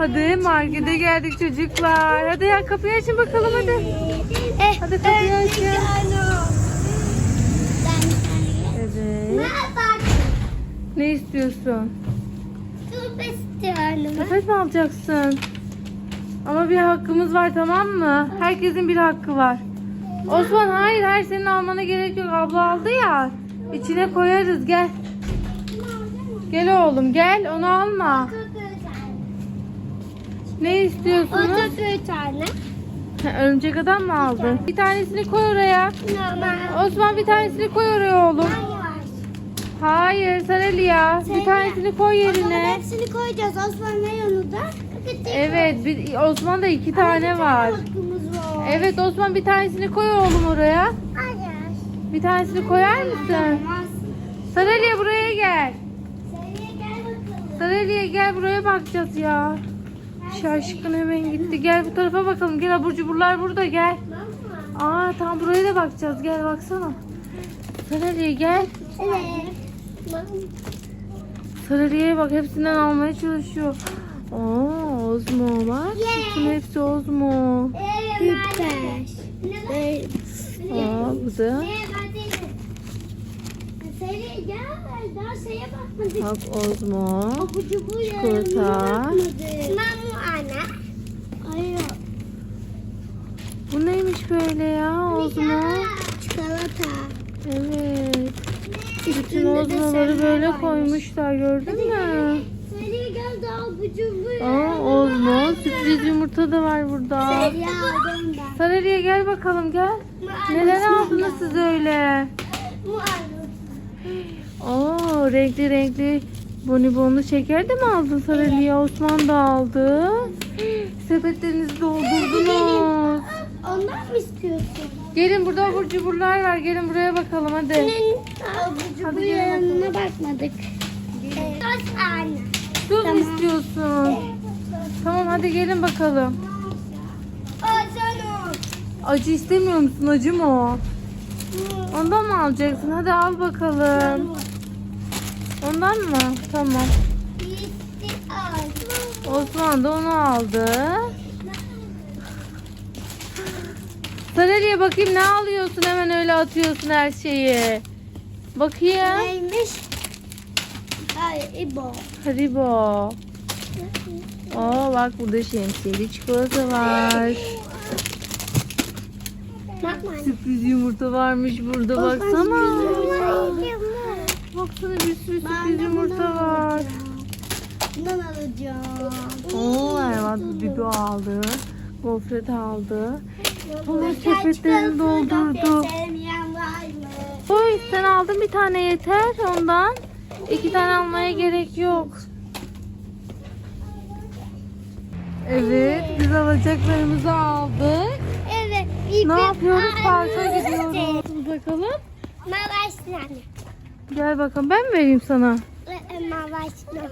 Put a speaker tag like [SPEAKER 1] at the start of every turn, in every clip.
[SPEAKER 1] Hadi markete geldik çocuklar. Hadi ya kapıyı açın bakalım hadi. Hadi kapıyı açın. Evet. Ne istiyorsun? Sepet mi alacaksın? Ama bir hakkımız var tamam mı? Herkesin bir hakkı var. Osman hayır hayır senin almana gerek yok. Abla aldı ya. İçine koyarız gel. Gel oğlum gel onu alma. Ne istiyorsunuz?
[SPEAKER 2] bir tane.
[SPEAKER 1] Ha, Örümcek adam mı aldın? Bir tanesini koy oraya.
[SPEAKER 2] Normal.
[SPEAKER 1] Osman bir tanesini koy oraya oğlum. Hayır Sareliya. Bir
[SPEAKER 2] Sarıya.
[SPEAKER 1] tanesini koy yerine.
[SPEAKER 2] hepsini koyacağız. Osman ne yanında?
[SPEAKER 1] Evet bir, Osman'da iki tane var.
[SPEAKER 2] Hakkımız var.
[SPEAKER 1] Evet Osman bir tanesini koy oğlum oraya.
[SPEAKER 2] Hayır.
[SPEAKER 1] Bir tanesini koyar mısın?
[SPEAKER 2] Olmaz.
[SPEAKER 1] Sareliya buraya gel.
[SPEAKER 2] Seriye gel bakalım.
[SPEAKER 1] Sareliya gel buraya bakacağız ya. Şaşkın hemen gitti. Gel bu tarafa bakalım. Gel abur cuburlar burada gel. Aa tam buraya da bakacağız. Gel baksana. Sareliya gel. Sareliya'ya bak hepsinden almaya çalışıyor. Oo Ozmo bak. Bütün hepsi Ozmo.
[SPEAKER 2] Süper.
[SPEAKER 1] Aa bu da. Bak Ozmo. Çikolata.
[SPEAKER 2] Mamu ana. Hayır.
[SPEAKER 1] Bu neymiş böyle ya Ozmo?
[SPEAKER 2] Çikolata.
[SPEAKER 1] Evet. Bütün
[SPEAKER 2] sarılar
[SPEAKER 1] böyle koymuşlar gördün mü? Aa Ozmo sürpriz yumurta da var burada. Sareliye gel bakalım gel. Neler aldınız siz öyle? Oo renkli renkli bonibonlu şeker de mi aldın Sareliye? Osman da aldı. Sepetlerinizi doldurdunuz.
[SPEAKER 2] Ondan mı istiyorsun?
[SPEAKER 1] Gelin burada abur cuburlar var. Gelin buraya bakalım hadi.
[SPEAKER 2] Abucu bu yanına bakmadık. Dört tane.
[SPEAKER 1] Tuz
[SPEAKER 2] Tamam.
[SPEAKER 1] istiyorsun. Tamam hadi gelin bakalım.
[SPEAKER 2] Acanım.
[SPEAKER 1] Acı istemiyor musun? Acı mı o? Ondan mı alacaksın? Hadi al bakalım. Ondan mı? Tamam. Osman da onu aldı. Sareliye bakayım ne alıyorsun hemen öyle atıyorsun her şeyi. Bakayım.
[SPEAKER 2] Neymiş? Hayır, İbo.
[SPEAKER 1] Haribo. Oo bak burada şemsiyeli çikolata var.
[SPEAKER 2] Bakma.
[SPEAKER 1] Sürpriz yumurta varmış burada baksana. Baksana bir sürü sürpriz yumurta var.
[SPEAKER 2] Bundan alacağım.
[SPEAKER 1] Oo evet Bibi aldı. Gofret aldı. Bunun sepetlerini doldurdu. Oy sen aldın bir tane yeter ondan. İki tane almaya gerek yok. Evet biz alacaklarımızı aldık.
[SPEAKER 2] Evet.
[SPEAKER 1] Ne yapıyoruz? Parka gidiyoruz. Bakalım.
[SPEAKER 2] Mavaşlan.
[SPEAKER 1] Gel bakalım ben mi vereyim sana?
[SPEAKER 2] Mavaşlan.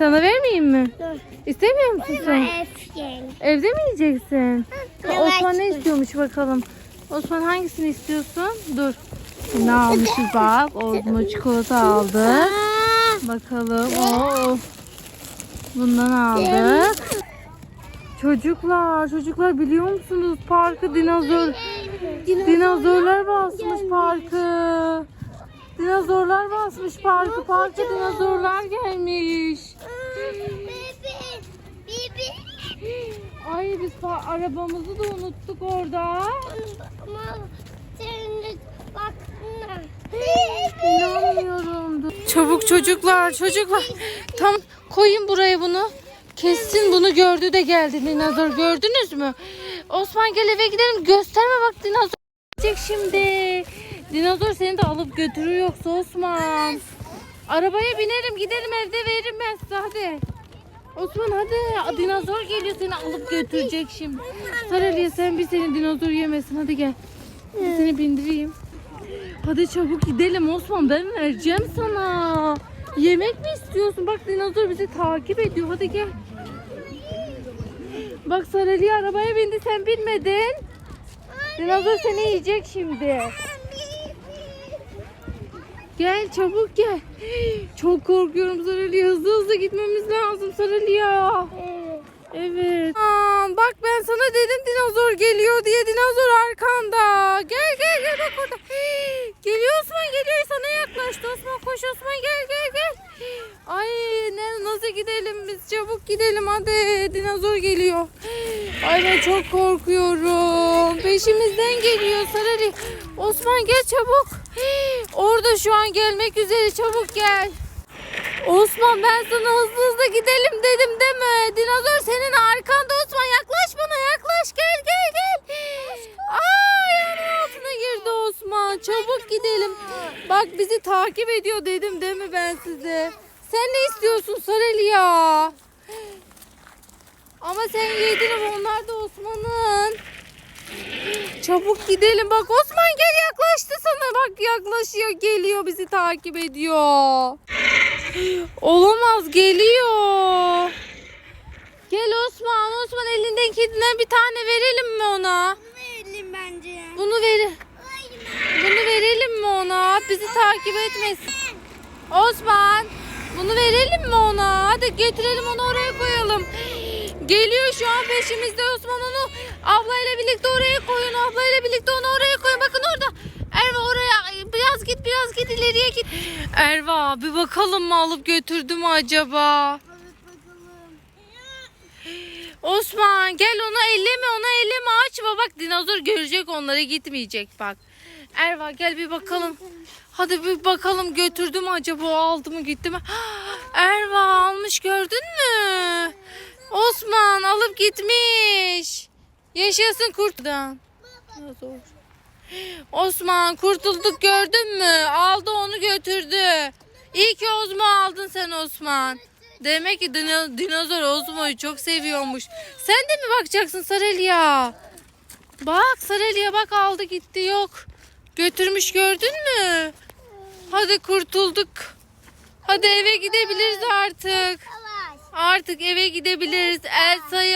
[SPEAKER 1] Sana vermeyeyim mi?
[SPEAKER 2] Dur.
[SPEAKER 1] İstemiyor musun sen?
[SPEAKER 2] Efgen.
[SPEAKER 1] Evde mi yiyeceksin?
[SPEAKER 2] Evet.
[SPEAKER 1] Osman ne istiyormuş bakalım. Osman hangisini istiyorsun? Dur. Ne almışız bak. Ozmo çikolata aldı. Bakalım. Oo. Bundan aldık. Çocuklar, çocuklar biliyor musunuz parkı dinozor dinozorlar basmış parkı. Dinozorlar basmış parkı. Parka dinozorlar gelmiş. Ay biz arabamızı da unuttuk orada.
[SPEAKER 2] Ama senin baksana.
[SPEAKER 1] İnanmıyorum. Çabuk çocuklar, çocuklar. Tam koyun buraya bunu. Kessin bunu gördü de geldi dinozor. Gördünüz mü? Osman gel eve gidelim. Gösterme bak dinozor şimdi. Dinozor seni de alıp götürür yoksa Osman. Arabaya binerim giderim evde veririm ben size hadi. Osman hadi dinozor geliyor seni alıp götürecek şimdi. Sarıya sen bir seni dinozor yemesin hadi gel. Bir seni bindireyim. Hadi çabuk gidelim Osman ben vereceğim sana. Yemek mi istiyorsun? Bak dinozor bizi takip ediyor. Hadi gel. Bak Sareli arabaya bindi sen binmedin. Dinozor seni yiyecek şimdi. Gel çabuk gel. Çok korkuyorum Saraliya. Hızlı hızlı gitmemiz lazım Saraliya. Evet. Evet. Aa, bak ben sana dedim dinozor geliyor diye dinozor arkanda. Gel gel gel bak orada. Hii, geliyor Osman geliyor sana yaklaştı Osman koş Osman gel gel gel. Ay ne, nasıl gidelim biz çabuk gidelim hadi dinozor geliyor. Ay ben çok korkuyorum. Peşimizden geliyor Sarali. Osman gel çabuk. Orada şu an gelmek üzere çabuk gel. Osman ben sana hızlı hızlı gidelim dedim değil mi? Dinozor senin arkanda Osman yaklaş bana yaklaş gel gel gel. Aa ayağının altına girdi Osman çabuk gidelim. Bak bizi takip ediyor dedim değil mi ben size? Sen ne istiyorsun Sareli ya? Ama sen yedin onlar da Osman'ın. Çabuk gidelim bak Osman gel yaklaştı sana bak yaklaşıyor geliyor bizi takip ediyor. Olamaz geliyor. Gel Osman Osman elindekinden bir tane verelim mi ona?
[SPEAKER 2] Verelim bence.
[SPEAKER 1] Bunu ver bunu verelim mi ona? Bizi takip etmesin. Osman bunu verelim mi ona? Hadi getirelim onu oraya koyalım. Geliyor şu an peşimizde Osman onu ablayla birlikte oraya koyun. Ablayla birlikte onu oraya koyun. Bakın orada. Erva oraya biraz git biraz git ileriye git. Erva bir bakalım mı alıp götürdü mü acaba? Osman gel onu elleme onu elleme açma bak dinozor görecek onlara gitmeyecek bak. Erva gel bir bakalım. Hadi bir bakalım götürdü mü acaba aldı mı gitti mi? Erva almış gördün mü? Osman alıp gitmiş. Yaşasın kurtdan. Dinozor. Osman kurtulduk gördün mü? Aldı onu götürdü. İyi ki Ozmo aldın sen Osman. Demek ki dino- dinozor Ozmo'yu çok seviyormuş. Sen de mi bakacaksın Sarelya? Bak Sarelya bak aldı gitti yok. Götürmüş gördün mü? Hadi kurtulduk. Hadi eve gidebiliriz artık. Artık eve gidebiliriz. Elsa'yı